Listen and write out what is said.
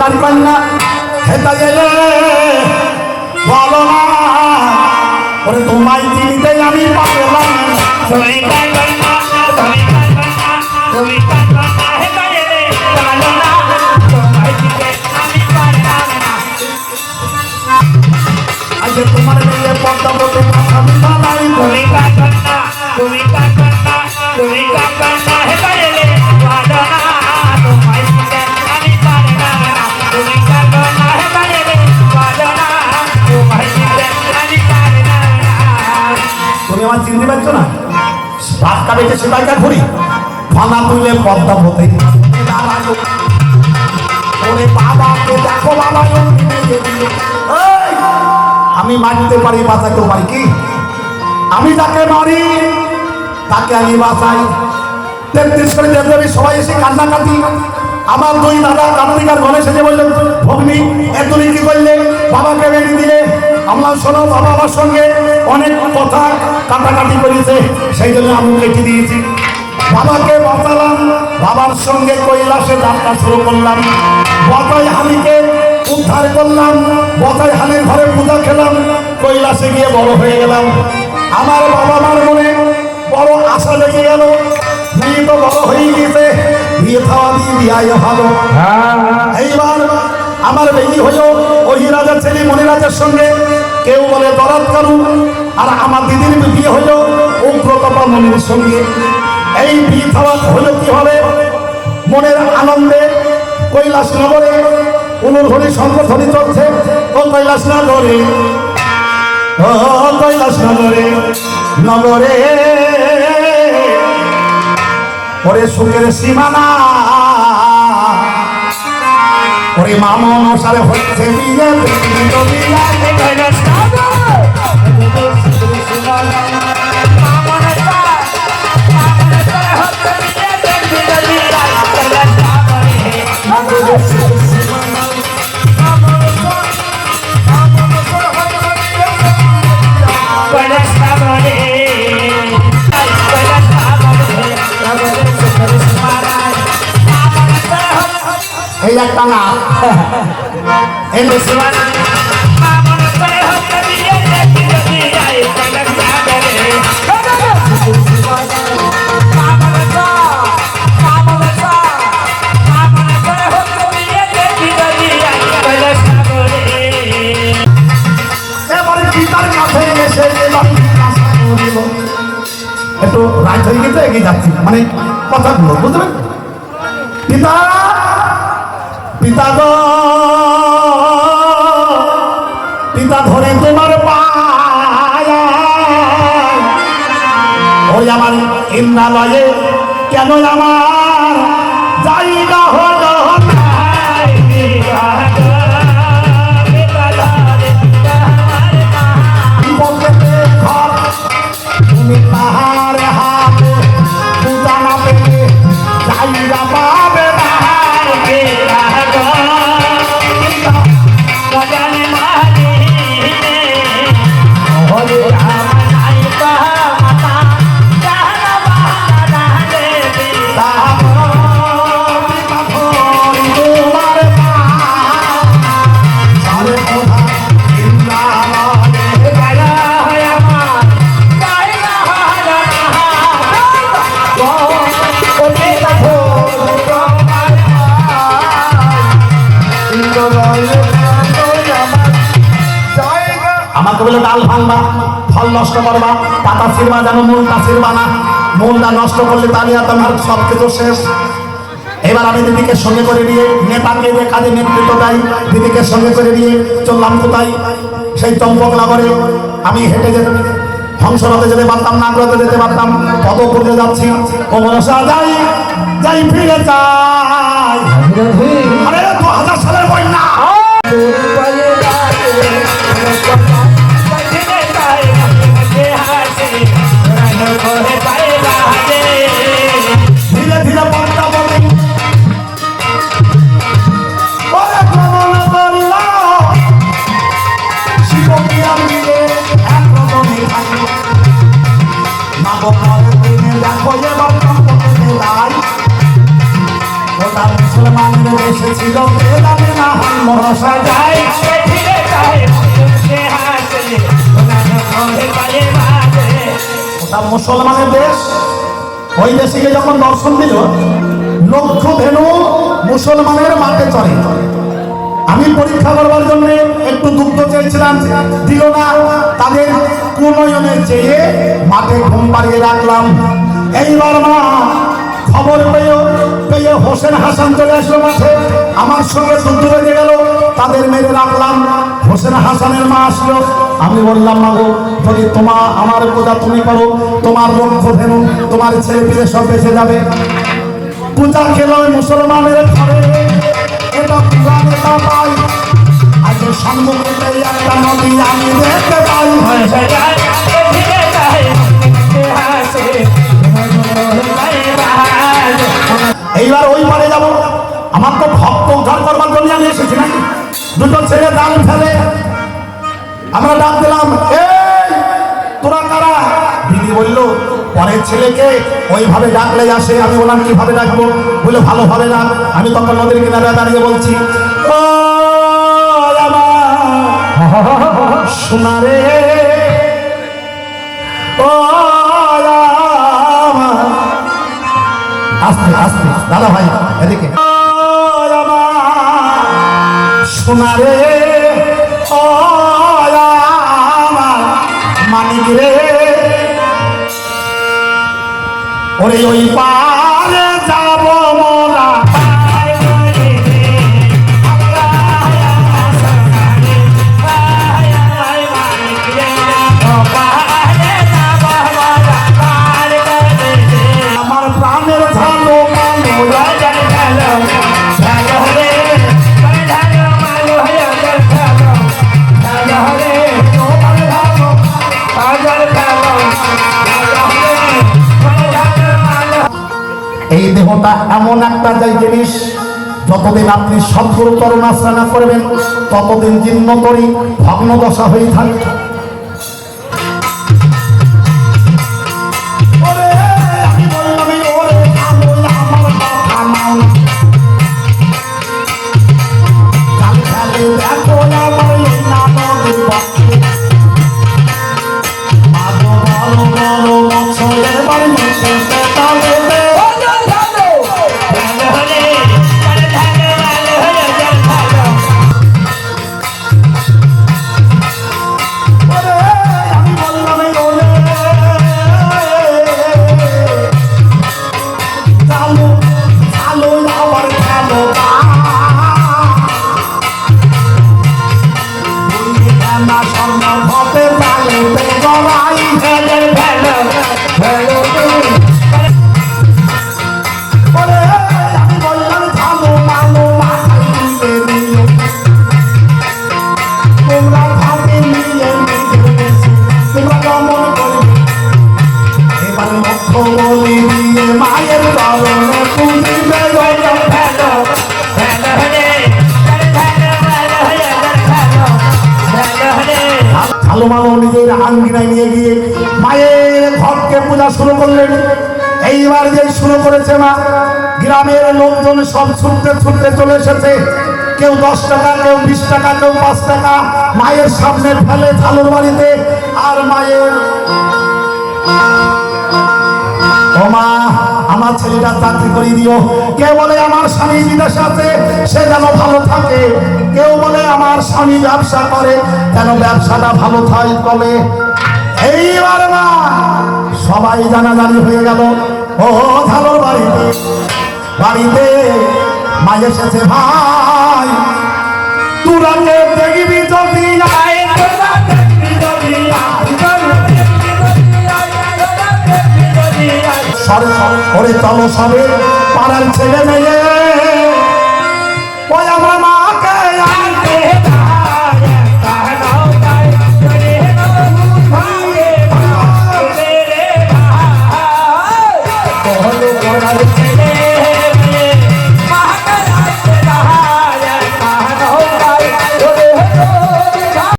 কার কন্যা হেতা গেলে বলো না। ওরে তোমায় চিনিতে আমি পারলাম তুমি কার কন্যা তুমি কার কন্যা তুমি কার কন্যা হে গেলে বলো না। তোমায় দিতে আমি পারলাম আজ তোমার মেয়ে পদ্মা বানাই তুমি তুমি তুমি কার কন্যা হে তুমি আমার চিনতে পারছ না? রাস্তা বেঁচে সেটাইটা ঘুরি। ফানা তুলে পদ্মা এই, আমি মারতে পারি বাঁচাতে পারি কি? আমি যাকে মারি তাকে আমি বাঁচাই। তেত্রিশ করে দেবদেবী সবাই এসে কান্নাকাটি। আমার দুই দাদা কানুরিকার ঘরে সেজে বললেন ভগ্নি এতদিন কি করলে? বাবাকে বেরিয়ে দিলে। আমরা শোনো বাবা আমার সঙ্গে অনেক কথা কাটাকাটি করেছে সেই জন্য আমি কেটে দিয়েছি। বাবাকে বাঁচালাম বাবার সঙ্গে কৈলাসে যাত্রা শুরু করলাম। বতাই হানিকে উদ্ধার করলাম বতাই হানির ঘরে পূজা খেলাম কৈলাসে গিয়ে বড় হয়ে গেলাম। আমার বাবা মার মনে বড় আশা লেগে গেল বিয়ে তো বড় হয়ে গিয়েছে বিয়ে খাওয়া দিয়ে বিয়াই ভালো। এইবার আমার বেটি হইল ওই রাজার ছেলে মনিরাজের সঙ্গে কেউ বলে দরাত কারু আর আমার দিদির বিয়ে হইল উগ্রতপা মনির সঙ্গে। এই বিয়ে খাওয়া হইল হবে মনের আনন্দে কৈলাস নগরে অনুধ্বনি সংগঠনি চলছে। ও কৈলাস নগরে কৈলাস নগরে নগরে। ওরে সুখের সীমানা ওরে মামন সারে হচ্ছে বিয়ে বিয়ে, এই একটা না এই। একটু রাত হয়ে গেছে এগিয়ে যাচ্ছি মানে কথাগুলো বুঝলেন পিতা পিতা গো পিতা ধরে তোমার ওই আমার ইন্দ্রালয়ে কেন আমার জায়গা হলো তুমি আমাকে বলে ডাল ভাঙবা, ফল নষ্ট করবা, পাতা যেন না। নষ্ট করলে তোমার সব কিছু শেষ। এবার আমি দিদিকে সঙ্গে করে নেতাকে যে কাজে নেতৃত্ব দেয়, দিদিকে সঙ্গে করে চললাম কোথায়? সেই চম্পক নগরে। আমি হেঁটে যেতে হংসরথে যেতে পারতাম নাগরতে যেতে পারতাম কত করতে যাচ্ছি। ও যাই যাই ফিরে যাই সম্পর্কে লাই ওটা মুসলমানের দেশে ছিল কে জানে না মুসলমানের দেশ, ওই দেশে যখন দর্শন দিল লক্ষ ধেনু মুসলমানের মাঠে চড়ে। আমি পরীক্ষা করবার জন্য একটু দুগ্ধ চেয়েছিলাম, দিল না। তাদের কুনয়নে চেয়ে মাঠে ঘুম পাড়িয়ে রাখলাম। এইবার মা খবর পেয়ে পেয়ে হোসেন হাসান চলে আসলো মাঠে। আমার সঙ্গে দুগ্ধ বেজে গেল, তাদের মেরে রাখলাম। হোসেন হাসানের মা আসলো। আমি বললাম, মা গো, যদি তোমা, আমার পূজা তুমি করো, তোমার লক্ষ্য ধেনু তোমার ছেলে পিলে সব বেঁচে যাবে। পূজা খেলো মুসলমানের ঘরে। এটা পূজা নেতা পাই। আজ সম্মুখে একটা নদী আমি দেখতে পাই। আমার তো ভক্ত উদ্ধার করবার জন্য আমি এসেছি নাকি? দুটো ছেলে দান ফেলে। আমরা ডাক দিলাম তোরা কারা? দিদি বলল, পরের ছেলেকে ওইভাবে ডাকলে আসে, আমি বললাম কীভাবে ডাকবো? বলে ভালোভাবে ডাক আমি তখন নদীর কিনারে দাঁড়িয়ে বলছি সোনারে আস্তে আস্তে, দাদা ভাই, এদিকে। সোনারে আমার মানিক রে। ওরে ওই পারে দেহটা এমন একটা যাই জিনিস, যতদিন আপনি সদ্গুরু করুণাশ্রা না করবেন, ততদিন করি, ভগ্নদশা হয়ে থাকবে Mama. নিজের আঙ্গিনায় নিয়ে গিয়ে মায়ের ঘরকে পূজা শুরু করলেন। এইবার যে শুরু করেছে মা, গ্রামের লোকজন সব ছুটতে ছুটতে চলে এসেছে। কেউ দশ টাকা, কেউ বিশ টাকা, কেউ পাঁচ টাকা। মায়ের সামনে ফেলে চালুর বাড়িতে, আর মায়ের ও আমার ছেলেটা চাকরি করে দিও। কেউ বলে, আমার স্বামী বিদেশে আছে, সে যেন ভালো থাকে। কেউ বলে, আমার স্বামী ব্যবসা করে, যেন ব্যবসাটা ভালো থাকে এইবার না, সবাই জানাজানি হয়ে গেল। ও ঝালোর বাড়িতে বাড়িতে মা এসেছে ভাই, তুরাকে দেখবি সরে ওরে চলো সবে পাড়ার ছেলে মেয়ে।